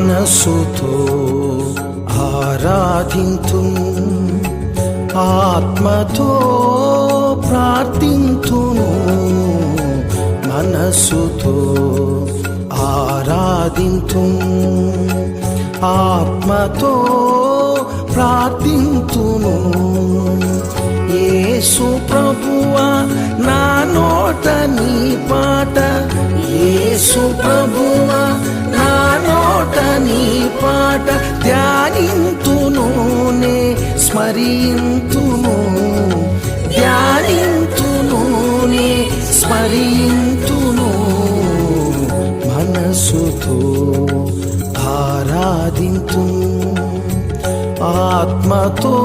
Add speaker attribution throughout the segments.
Speaker 1: మనసుతో ఆరాధింతు ఆత్మతో ప్రార్థింతును మనసుతో ఆరాధింతు ఆత్మతో ప్రార్థింతును యేసు ప్రభువా నా నోట నీ పాట. యేసు ప్రభువా నీ పాట ధ్యానింతునూనే స్మరింతును. ధ్యానింతునూనే స్మరింతును. మనసుతో ఆరాధింతు ఆత్మతో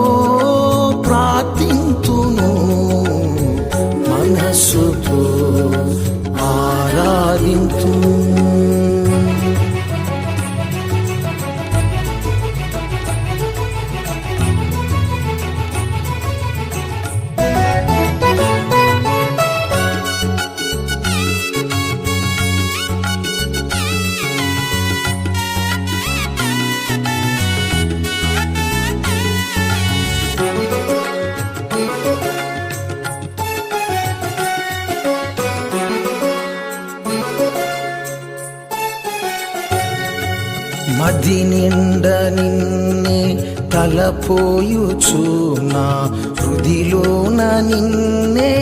Speaker 1: మది నిండ నిన్నే తలపోయుచు నా హృదిలోన నిన్నే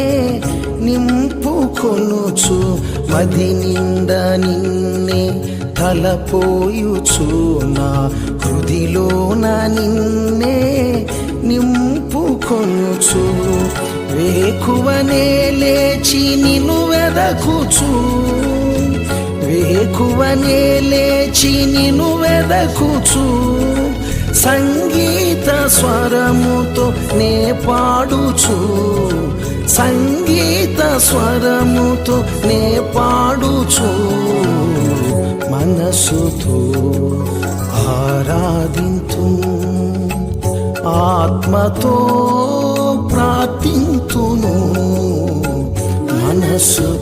Speaker 1: నింపుకొనుచు. మది నిండ నిన్నే తలపోయుచు నా హృదిలోన నిన్నే నింపుకొనుచు. వేకువనే లేచి నిన్ను వెదకుచూ. వేకువనే లేచి నిను వెదకుచు. సంగీత స్వరముతో నే పాడుచు. సంగీత స్వరముతో నే పాడుచు. మనసుతో ఆరాధింతు ఆత్మతో ప్రార్థింతును మనసు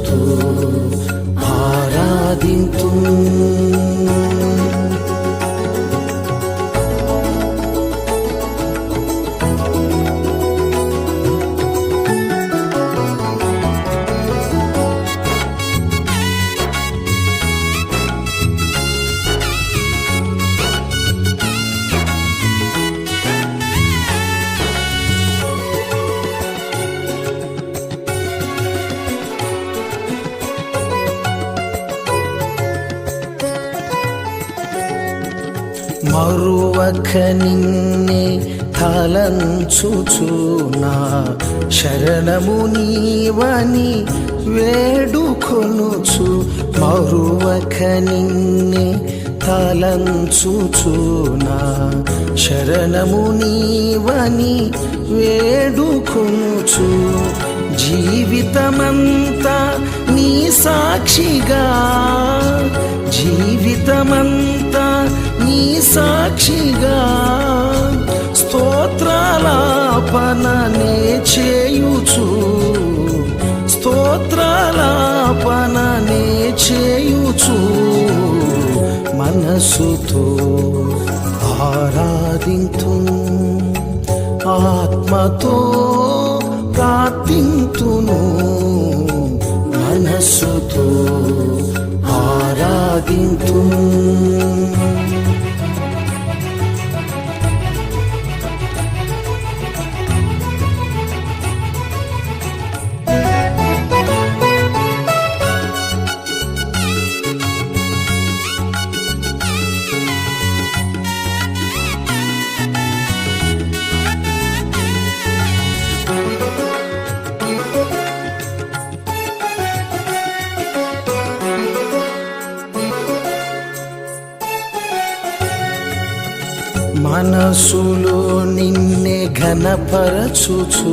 Speaker 1: మరువక నిన్నే తలంచుచునా శరణము నీవని వేడుకొనుచు. మరువక నిన్నే తలంచుచునా శరణము నీవని వేడుకొనుచు. జీవితమంతా నీ సాక్షిగా జీవితమంతా సాక్షిగా సాక్షిగా స్తోత్రాలాపననే చేయుచు. స్తోత్రాలాపననే చేయుచు. మనసుతో ఆరాధింతు. ఆత్మతో ప్రార్థింతును. మనసుతో ఆరాధింతును. మనసులో నిన్నే ఘనపరచుచు.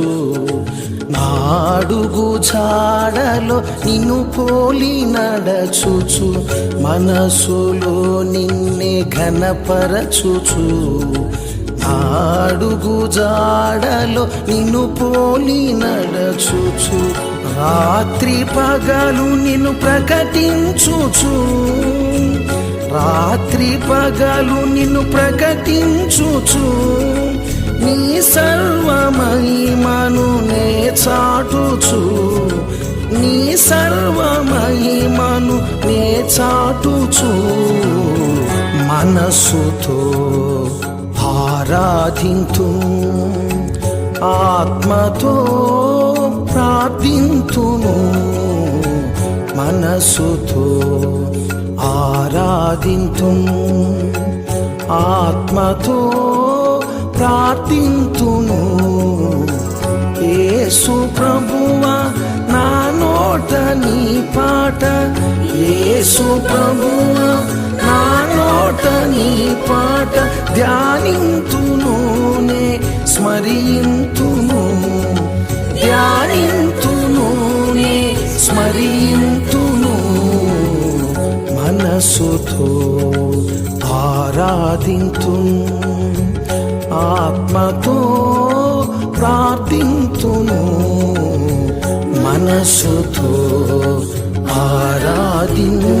Speaker 1: నాడుగు చాడలో నిన్ను పోలి నడచుచు. మనసులో నిన్నే ఘనపరచుచు. నాడుగు జాడలో నిన్ను పోలి నడచుచు. రాత్రి పగలు నిన్ను ప్రకటించుచు. రాత్రి పగలు నిన్ను ప్రకటించుచు. నీ సర్వమహిమను నే చాటుచు. నీ సర్వమహిమను నే చాటుచు. మనస్సుతో ఆరాధింతు ఆత్మతో ప్రార్థింతును. మనస్సుతో సాధింతుం ఆత్మతో ప్రార్థింతును యేసు ప్రభువ నా నోట నీ పాట. యేసు ప్రభువ నా నోట నీ పాట. ధ్యానింతునునే స్మరింతును ధ్యానింతును స్మరి మనసుతో ఆరాధింతు ఆత్మతో ప్రార్థింతును. మనసుతో ఆరాధింతు